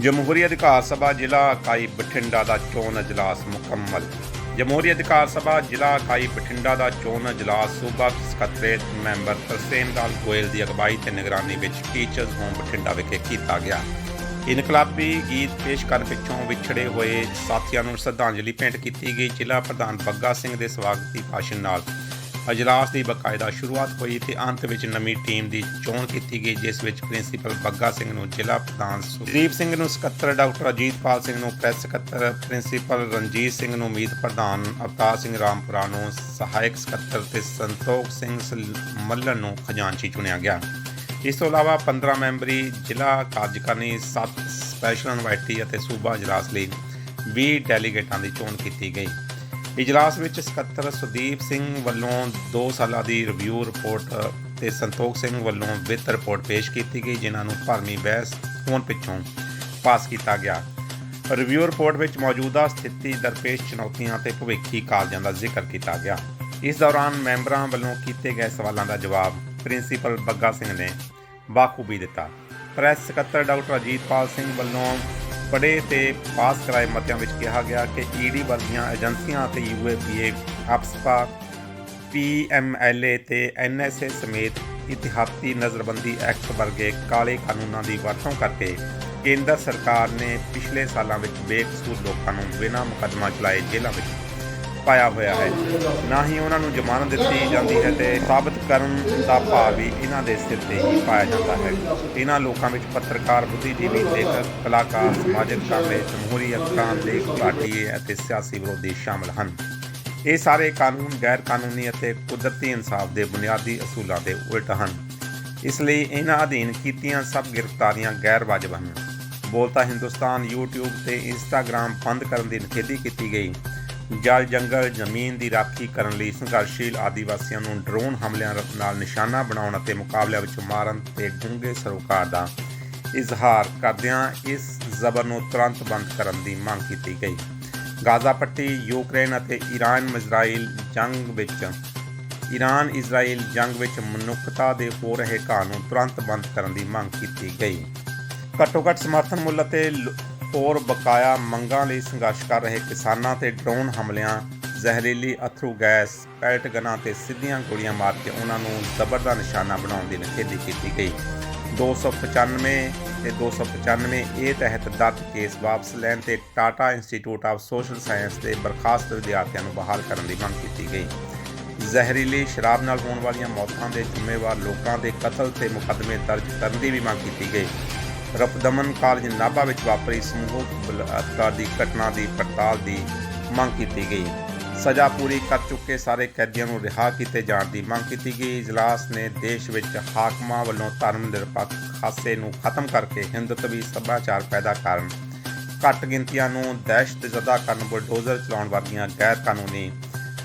ਜਮਹੂਰੀ ਅਧਿਕਾਰ ਸਭਾ ਜ਼ਿਲ੍ਹਾ ਇਕਾਈ ਬਠਿੰਡਾ ਦਾ ਚੋਣ ਅਜਲਾਸ ਮੁਕੰਮਲ। ਜਮਹੂਰੀ ਅਧਿਕਾਰ ਸਭਾ ਜ਼ਿਲ੍ਹਾ ਇਕਾਈ ਬਠਿੰਡਾ ਦਾ ਚੋਣ ਅਜਲਾਸ ਸੂਬਾ ਸਕੱਤਰੇਤ ਮੈਂਬਰ ਤਰਸੇਮ ਲਾਲ ਗੋਇਲ ਦੀ ਅਗਵਾਈ ਤੇ ਨਿਗਰਾਨੀ ਵਿੱਚ ਟੀਚਰਸ ਹੋਮ ਬਠਿੰਡਾ ਵਿਖੇ ਕੀਤਾ ਗਿਆ। ਇਨਕਲਾਬੀ ਗੀਤ ਪੇਸ਼ ਕਰਨ ਪਿੱਛੋਂ ਵਿਛੜੇ ਹੋਏ ਸਾਥੀਆਂ ਨੂੰ ਸ਼ਰਧਾਂਜਲੀ ਭੇਂਟ ਕੀਤੀ ਗਈ। ਜ਼ਿਲ੍ਹਾ ਪ੍ਰਧਾਨ ਬੱਗਾ ਸਿੰਘ ਦੇ ਸਵਾਗਤੀ ਭਾਸ਼ਣ ਨਾਲ ਅਜਲਾਸ ਦੀ ਬਕਾਇਦਾ ਸ਼ੁਰੂਆਤ ਹੋਈ ਤੇ ਅੰਤ ਵਿੱਚ ਨਵੀਂ ਟੀਮ ਦੀ ਚੋਣ ਕੀਤੀ ਗਈ, ਜਿਸ ਵਿੱਚ ਪ੍ਰਿੰਸੀਪਲ ਬੱਗਾ ਸਿੰਘ ਨੂੰ ਜ਼ਿਲ੍ਹਾ ਪ੍ਰਧਾਨ ਸੁਦੀਪ ਸਿੰਘ ਨੂੰ ਸਕੱਤਰ, ਡਾਕਟਰ ਅਜੀਤਪਾਲ ਸਿੰਘ ਨੂੰ ਪ੍ਰੈਸ ਸਕੱਤਰ, ਪ੍ਰਿੰਸੀਪਲ ਰਣਜੀਤ ਸਿੰਘ ਨੂੰ ਮੀਤ ਪ੍ਰਧਾਨ, ਅਵਤਾਰ ਸਿੰਘ ਰਾਮਪੁਰਾ ਨੂੰ ਸਹਾਇਕ ਸਕੱਤਰ ਤੇ ਸੰਤੋਖ ਸਿੰਘ ਸਲ- ਮੱਲਣ ਨੂੰ ਖਜ਼ਾਨਚੀ ਚੁਣਿਆ ਗਿਆ। ਇਸ ਤੋਂ ਇਲਾਵਾ 15 ਮੈਂਬਰੀ ਜ਼ਿਲ੍ਹਾ ਕਾਰਜਕਾਰਨੀ 7 ਸਪੈਸ਼ਲ ਇਨਵਾਈਟੀ ਅਤੇ ਸੂਬਾ ਇਜਲਾਸ ਲਈ 20 ਡੈਲੀਗੇਟਾਂ ਦੀ ਚੋਣ ਕੀਤੀ ਗਈ। ਇਜਲਾਸ ਵਿੱਚ ਸਕੱਤਰ ਸੁਦੀਪ ਸਿੰਘ ਵੱਲੋਂ 2 ਸਾਲਾਂ ਦੀ ਰਿਵਿਊ ਰਿਪੋਰਟ ਤੇ ਸੰਤੋਖ ਸਿੰਘ ਵੱਲੋਂ ਵਿੱਤ ਰਿਪੋਰਟ ਪੇਸ਼ ਕੀਤੀ ਗਈ, ਜਿਨ੍ਹਾਂ ਨੂੰ ਭਰਮੀ ਬਹਿਸ ਹੋਣ ਪਿੱਛੋਂ ਪਾਸ ਕੀਤਾ ਗਿਆ। ਰਿਵਿਊ ਰਿਪੋਰਟ ਵਿੱਚ ਮੌਜੂਦਾ ਸਥਿਤੀ, ਦਰਪੇਸ਼ ਚੁਣੌਤੀਆਂ ਤੇ ਭਵਿੱਖੀ ਕਾਰਜਾਂ ਦਾ ਜ਼ਿਕਰ ਕੀਤਾ ਗਿਆ। ਇਸ ਦੌਰਾਨ ਮੈਂਬਰਾਂ ਵੱਲੋਂ ਕੀਤੇ ਗਏ ਸਵਾਲਾਂ ਦਾ ਜਵਾਬ ਪ੍ਰਿੰਸੀਪਲ ਬੱਗਾ ਸਿੰਘ ਨੇ ਬਾਖੂਬੀ ਦਿੱਤਾ। ਪ੍ਰੈਸ ਸਕੱਤਰ ਡਾਕਟਰ ਅਜੀਤਪਾਲ ਸਿੰਘ ਵੱਲੋਂ ਪੜ੍ਹੇ ਤੇ ਪਾਸ ਕਰਾਏ ਮਤਿਆਂ ਵਿੱਚ ਕਿਹਾ ਗਿਆ ਕਿ ਈਡੀ ਵਰਗੀਆਂ ਏਜੰਸੀਆਂ ਅਤੇ ਯੂਏਪੀਏ ਆਪਸਪਾ ਪੀਐਮਐਲਏ ਤੇ ਐਨਐਸਏ ਸਮੇਤ ਇਤਿਹਾਤੀ ਨਜ਼ਰਬੰਦੀ ਐਕਟ ਵਰਗੇ ਕਾਲੇ ਕਾਨੂੰਨਾਂ ਦੀ ਵਰਤੋਂ ਕਰਕੇ ਕੇਂਦਰ ਸਰਕਾਰ ਨੇ ਪਿਛਲੇ ਸਾਲਾਂ ਵਿੱਚ ਬੇਕਸੂਰ ਲੋਕਾਂ ਨੂੰ ਬਿਨਾਂ ਮੁਕੱਦਮਾ ਚਲਾਏ ਜੇਲ੍ਹਾਂ ਵਿੱਚ ਪਾਇਆ ਹੋਇਆ ਹੈ। ਨਾ ਹੀ ਉਹਨਾਂ ਨੂੰ ਜ਼ਮਾਨਤ ਦਿੱਤੀ ਜਾਂਦੀ ਹੈ ਤੇ ਸਾਬਤ ਕਰਨ ਦਾ ਭਾਵ ਵੀ ਇਹਨਾਂ ਦੇ ਸਿਰ ਤੇ ਹੀ ਪਾਇਆ ਜਾਂਦਾ ਹੈ। ਇਹਨਾਂ ਲੋਕਾਂ ਵਿੱਚ ਪੱਤਰਕਾਰ, ਬੁੱਧੀਜੀਵੀ ਲੇਖਕ, ਕਲਾਕਾਰ, ਸਮਾਜਿਕ ਕਾਮੇ ਜਮਹੂਰੀ ਅਧਿਕਾਰ ਲੇਖ ਘਾਟੀਏ ਅਤੇ ਸਿਆਸੀ ਵਿਰੋਧੀ ਸ਼ਾਮਲ ਹਨ। ਇਹ ਸਾਰੇ ਕਾਨੂੰਨ ਗੈਰ ਕਾਨੂੰਨੀ ਅਤੇ ਕੁਦਰਤੀ ਇਨਸਾਫ ਦੇ ਬੁਨਿਆਦੀ ਅਸੂਲਾਂ ਦੇ ਉਲਟ ਹਨ। ਇਸ ਲਈ ਇਹਨਾਂ ਅਧੀਨ ਕੀਤੀਆਂ ਸਭ ਗ੍ਰਿਫਤਾਰੀਆਂ ਗੈਰ ਵਾਜਬ ਹਨ। ਬੋਲਤਾ ਹਿੰਦੁਸਤਾਨ YouTube ਤੇ Instagram ਬੰਦ ਕਰਨ ਦੀ ਨਿਖੇਧੀ ਕੀਤੀ ਗਈ। ਜਲ ਜੰਗਲ ਜ਼ਮੀਨ ਦੀ ਰਾਖੀ ਕਰਨ ਲਈ ਸੰਘਰਸ਼ੀਲ ਆਦੀਵਾਸੀਆਂ ਨੂੰ ਡਰੋਨ ਹਮਲਿਆਂ ਨਾਲ ਨਿਸ਼ਾਨਾ ਬਣਾਉਣ ਅਤੇ ਮੁਕਾਬਲਿਆਂ ਵਿੱਚ ਮਾਰਨ ਤੇ ਡੂੰਘੇ ਸਰੋਕਾਰ ਦਾ ਇਜ਼ਹਾਰ ਕਰਦਿਆਂ ਇਸ ਜ਼ਬਰ ਨੂੰ ਤੁਰੰਤ ਬੰਦ ਕਰਨ ਦੀ ਮੰਗ ਕੀਤੀ ਗਈ। ਗਾਜ਼ਾ ਪੱਟੀ, ਯੂਕਰੇਨ ਅਤੇ ਈਰਾਨ ਇਜ਼ਰਾਈਲ ਜੰਗ ਵਿੱਚ ਈਰਾਨ ਇਜ਼ਰਾਈਲ ਜੰਗ ਵਿੱਚ ਮਨੁੱਖਤਾ ਦੇ ਹੋ ਰਹੇ ਘਾਹ ਨੂੰ ਤੁਰੰਤ ਬੰਦ ਕਰਨ ਦੀ ਮੰਗ ਕੀਤੀ ਗਈ। ਘੱਟੋ ਘੱਟ ਸਮਰਥਨ ਮੁੱਲ ਅਤੇ ਹੋਰ ਬਕਾਇਆ ਮੰਗਾਂ ਲਈ ਸੰਘਰਸ਼ ਕਰ ਰਹੇ ਕਿਸਾਨਾਂ ਤੇ ਡਰੋਨ ਹਮਲਿਆਂ, ਜ਼ਹਿਰੀਲੀ ਅਥਰੂ ਗੈਸ, ਪੈਲਟ ਗਨਾਂ ਤੇ ਸਿੱਧੀਆਂ ਗੋਲੀਆਂ ਮਾਰ ਕੇ ਉਹਨਾਂ ਨੂੰ ਜ਼ਬਰ ਦਾ ਨਿਸ਼ਾਨਾ ਬਣਾਉਣ ਦੀ ਨਿਖੇਧੀ ਕੀਤੀ ਗਈ। 295 ਤੇ 295 ਇਹ ਤਹਿਤ ਦਰਜ ਕੇਸ ਵਾਪਸ ਲੈਣ ਤੇ Tata institute of social science ਦੇ ਬਰਖਾਸਤ ਵਿਦਿਆਰਥੀਆਂ ਨੂੰ ਬਹਾਲ ਕਰਨ ਦੀ ਮੰਗ ਕੀਤੀ ਗਈ। ਜ਼ਹਿਰੀਲੀ ਸ਼ਰਾਬ ਨਾਲ ਹੋਣ ਵਾਲੀਆਂ ਮੌਤਾਂ ਦੇ ਜ਼ਿੰਮੇਵਾਰ ਲੋਕਾਂ ਦੇ ਕਤਲ ਤੇ ਮੁਕੱਦਮੇ ਦਰਜ ਕਰਨ ਦੀ ਵੀ ਮੰਗ ਕੀਤੀ ਗਈ। ਰਪਦਮਨ ਕਾਲਜ ਨਾਭਾ ਵਿੱਚ ਵਾਪਰੀ ਸਮੂਹਕ ਬਲਾਤਕਾਰ ਦੀ ਘਟਨਾ ਦੀ ਪੜਤਾਲ ਦੀ ਮੰਗ ਕੀਤੀ ਗਈ। ਸਜ਼ਾ ਪੂਰੀ ਕਰ ਚੁੱਕੇ ਸਾਰੇ ਕੈਦੀਆਂ ਨੂੰ ਰਿਹਾ ਕੀਤੇ ਜਾਣ ਦੀ ਮੰਗ ਕੀਤੀ ਗਈ। ਇਜਲਾਸ ਨੇ ਦੇਸ਼ ਵਿੱਚ ਹਾਕਮਾਂ ਵੱਲੋਂ ਧਰਮ ਨਿਰਪੱਖ ਖਾਸੇ ਨੂੰ ਖਤਮ ਕਰਕੇ ਹਿੰਦੂਤਵੀ ਸੱਭਿਆਚਾਰ ਪੈਦਾ ਕਰਨ, ਘੱਟ ਗਿਣਤੀਆਂ ਨੂੰ ਦਹਿਸ਼ਤ ਕਰਨ, ਬੁਲਡੋਜ਼ਰ ਚਲਾਉਣ ਵਾਲੀਆਂ ਗੈਰ ਕਾਨੂੰਨੀ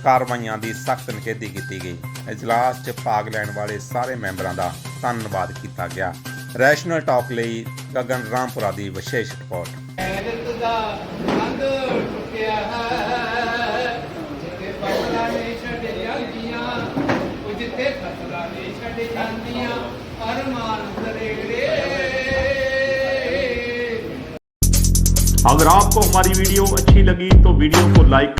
ਕਾਰਵਾਈਆਂ ਦੀ ਸਖਤ ਨਿਖੇਧੀ ਕੀਤੀ ਗਈ। ਇਜਲਾਸ 'ਚ ਭਾਗ ਲੈਣ ਵਾਲੇ ਸਾਰੇ ਮੈਂਬਰਾਂ ਦਾ ਧੰਨਵਾਦ ਕੀਤਾ ਗਿਆ। ਰੈਸ਼ਨਲ ਟਾਕ ਲਈ ਗਗਨ ਰਾਮਪੁਰਾ ਦੀ ਵਿਸ਼ੇਸ਼ ਰਿਪੋਰਟ ਗੈਰਤ ਦਾ ਬੰਦ ਟੁੱਟਿਆ ਹੈ ਜਿੱਥੇ ਫਸਲਾਂ ਨੇ ਛੱਡ ਜਾਂਦੀਆਂ ਉਹ ਜਿੱਥੇ ਫਸਲਾਂ ਨੇ ਛੱਡ ਜਾਂਦੀਆਂ ਅਰਮਾਨ ਦਰੇੜੇ अगर आपको हमारी वीडियो अच्छी लगी तो वीडियो को लाइक